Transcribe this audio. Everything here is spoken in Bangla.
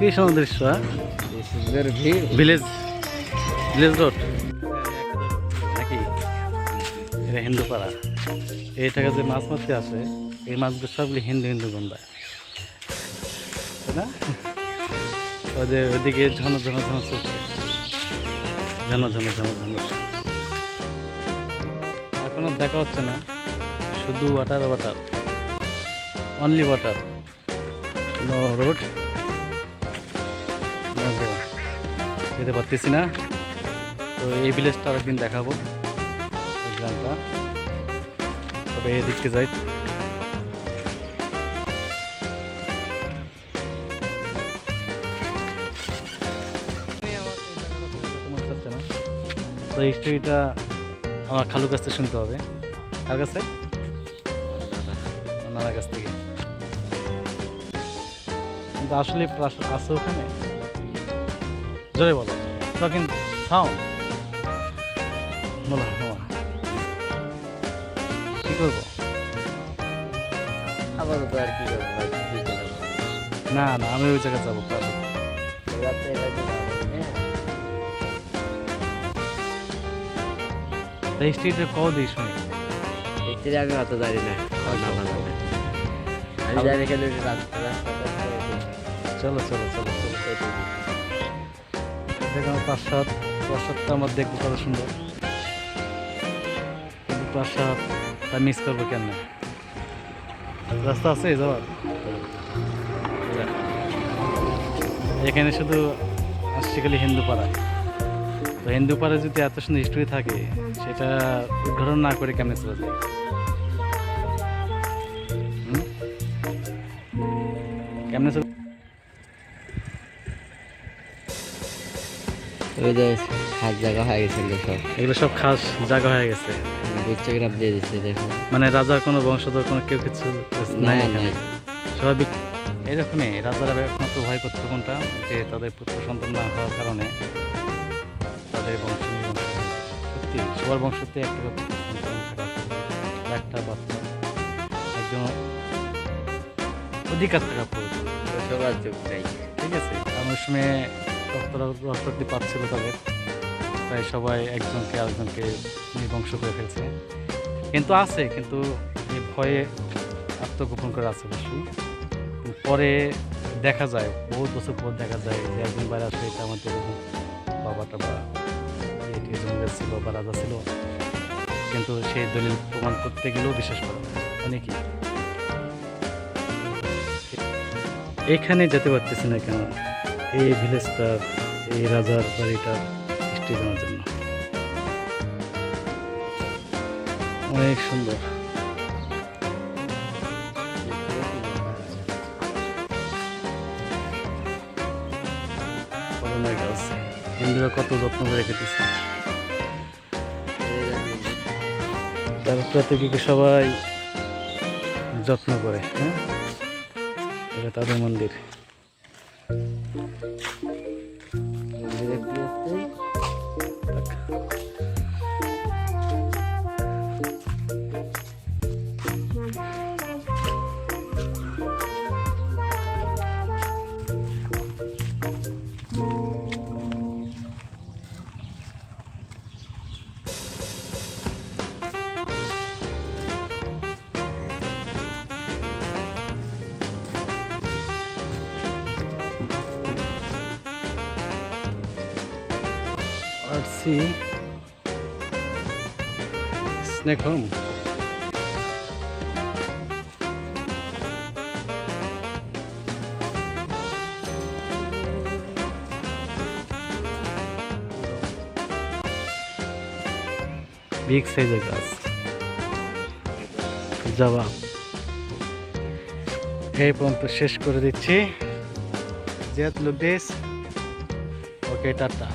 কি সুন্দর দৃশ্য? ভিলেজ ভিলেজ রোড নাকি? এটা হিন্দু পাড়া। এই টাকা যে মাছ মারতে আসে এই মাছগুলো সবগুলি হিন্দু হিন্দু গন্ধায় তাই না? ওদের ওদিকে ঝন ঝন ঝন চলছে। ঝন ঝন ঝন ঝন। এখনও দেখা হচ্ছে না। শুধু water water only water no road যেতে পারতেছি না। তো এই ভিলেজটা আরেকদিন দেখাবো। গ্রামটা। তবে এদিকে যাই। তো এই স্টোরিটা আমার খালু কাছ থেকে শুনতে হবে। কার কাছে নানার কাছ থেকে। কিন্তু আসলে আছে ওখানে? জোরে বলো তখন খাও বলো কি করব আপাতত আর কি না না আমি ওই জায়গায় যাব হ্যাঁ স্ট্রিটে কও শুনি দেখতে আমি অত জানি না। আমি জানি চলো চলো চলো চলো প্রাসাদ। প্রাসাদটা আমার দেখব কত সুন্দর কিন্তু প্রাসাদটা মিস করব কেন রাস্তা আছে যাওয়ার এখানে শুধু আসছি হিন্দু পাড়া তো হিন্দু পাড়ায় যদি এত সুন্দর হিস্ট্রি থাকে, সেটা উদ্ঘাটন না করে কেমনে চলে যায়? চলে ওই যে হাত জায়গা হয়ে গেছে সব। এগুলো সব খাস জায়গা হয়ে গেছে। গুচ্ছগ্রাম দিয়ে দিচ্ছে দেখো। মানে রাজার কোনো বংশধর কোনো কেউ কিছু নাই না এখানে? স্বাভাবিক এরকমই রাজারা একমাত্র ভয় করতো কোনটা? যে তাদের পুত্র সন্তান না হওয়ার কারণে তাদের বংশ সত্যি সবার বংশতে একটা একটা বাচ্চা একজন অধিকার থাকা প্রয়োজন। সবার নাই ঠিক আছে ওই সময় রক্তরা রক্তটি পাচ্ছিল তাদের। তাই সবাই একজনকে আরেকজনকে নির্বংশ করে ফেলছে। কিন্তু আছে, কিন্তু এই ভয়ে আত্মগোপন করে আছে অবশ্যই পরে দেখা যায়, বহুত বছর পর দেখা যায় যে একজন বাইরে আসলে এটা আমাদের বাবাটা বা এটি জমিদার ছিল বা রাজা ছিল। কিন্তু সেই দলিল প্রমাণ করতে গেলেও বিশ্বাস করে না। মানে এখানে যেতে পারতেছি না কেন? এই ভিলেজটার, এই রাজার বাড়িটার হিস্ট্রি জানার জন্য। অনেক সুন্দর। হিন্দুরা কত যত্ন করে রেখেছে তার প্রত্যেকে সবাই যত্ন করে হ্যাঁ? এটা তাদের মন্দির। মন্দিরে কি Artsy Snack Home. বিগ সাইজের গাছ যাবা এই পর্যন্ত শেষ করে দিচ্ছি। জেত লুক ওকে টাটা